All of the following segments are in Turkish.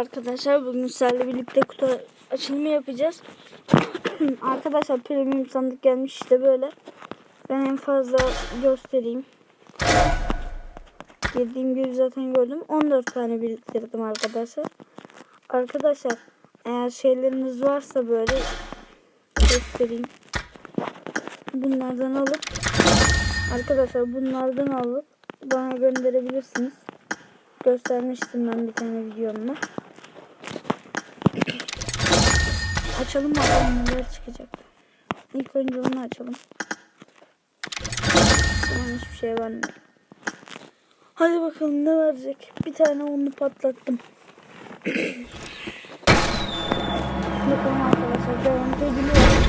Arkadaşlar bugün sizlerle birlikte kutu açılımı yapacağız. Arkadaşlar premium sandık gelmiş işte böyle. Ben en fazla göstereyim. Girdiğim gibi zaten gördüm. 14 tane biriktirdim arkadaşlar. Arkadaşlar eğer şeyleriniz varsa böyle göstereyim. Bunlardan alıp arkadaşlar bunlardan alıp bana gönderebilirsiniz. Göstermiştim ben bir tane videomda. Açalım bakalım neler çıkacak. İlk önce onu açalım. Tamam hiçbir şey vermiyor. Hadi bakalım ne verecek. Bir tane onu patlattım. bakalım arkadaşlar garanti ödülü var.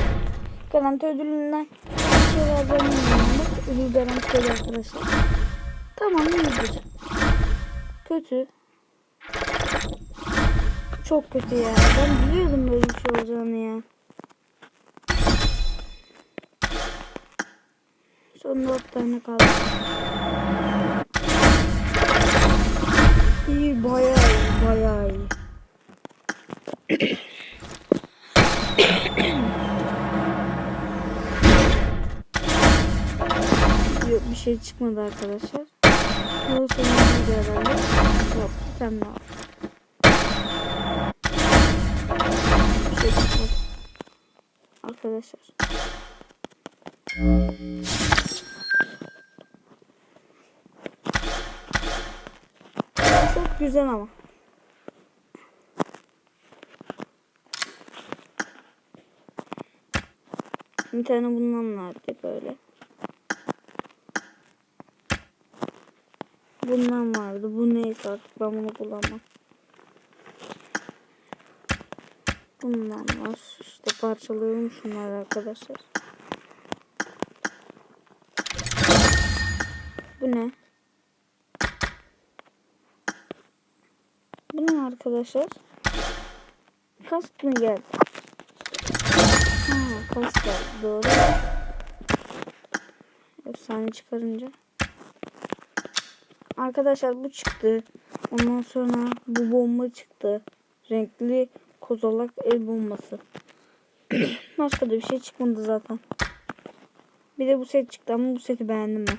Garanti ödülünden bir şey vereceğim. Ödül garanti ödülü arkadaşlar. Tamam iyidir. Kötü. Çok kötü ya. Ben biliyordum böyle bir şey olacağını ya. Son dört tane kaldı. İyi bayağı iyi bayağı iyi. Yok bir şey çıkmadı arkadaşlar. Yol sonunda herhalde. Yok bir tane daha. Arkadaşlar. Çok güzel ama. Bir tane bundan vardı böyle. Bundan vardı. Bu neyse artık ben bunu kullanmam. Bundan var. İşte parçalıyorum şunları arkadaşlar. Bu ne? Bu ne arkadaşlar? Kask mı geldi? Ha, kask geldi. Doğru. Efsane çıkarınca. Arkadaşlar bu çıktı. Ondan sonra bu bomba çıktı. Renkli kozalak el bombası. Başka da bir şey çıkmadı zaten. Bir de bu set çıktı ama bu seti beğendim ben.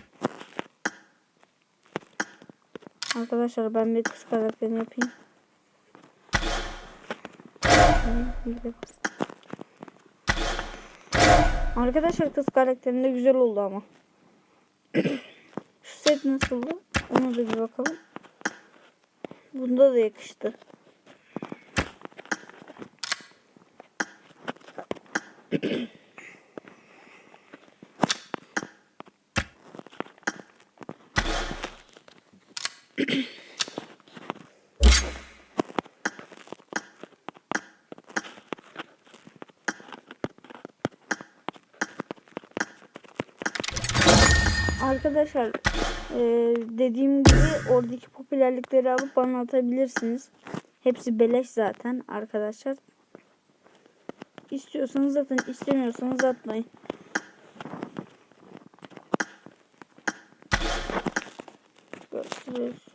Arkadaşlar ben bir kız karakterini yapayım. Arkadaşlar kız karakterinde güzel oldu ama. Şu set nasıldı? Ona da bir bakalım. Bunda da yakıştı. Arkadaşlar e, dediğim gibi oradaki popülerlikleri alıp bana atabilirsiniz. Hepsi beleş zaten arkadaşlar. İstiyorsanız atın, istemiyorsanız atmayın. Görüşürüz.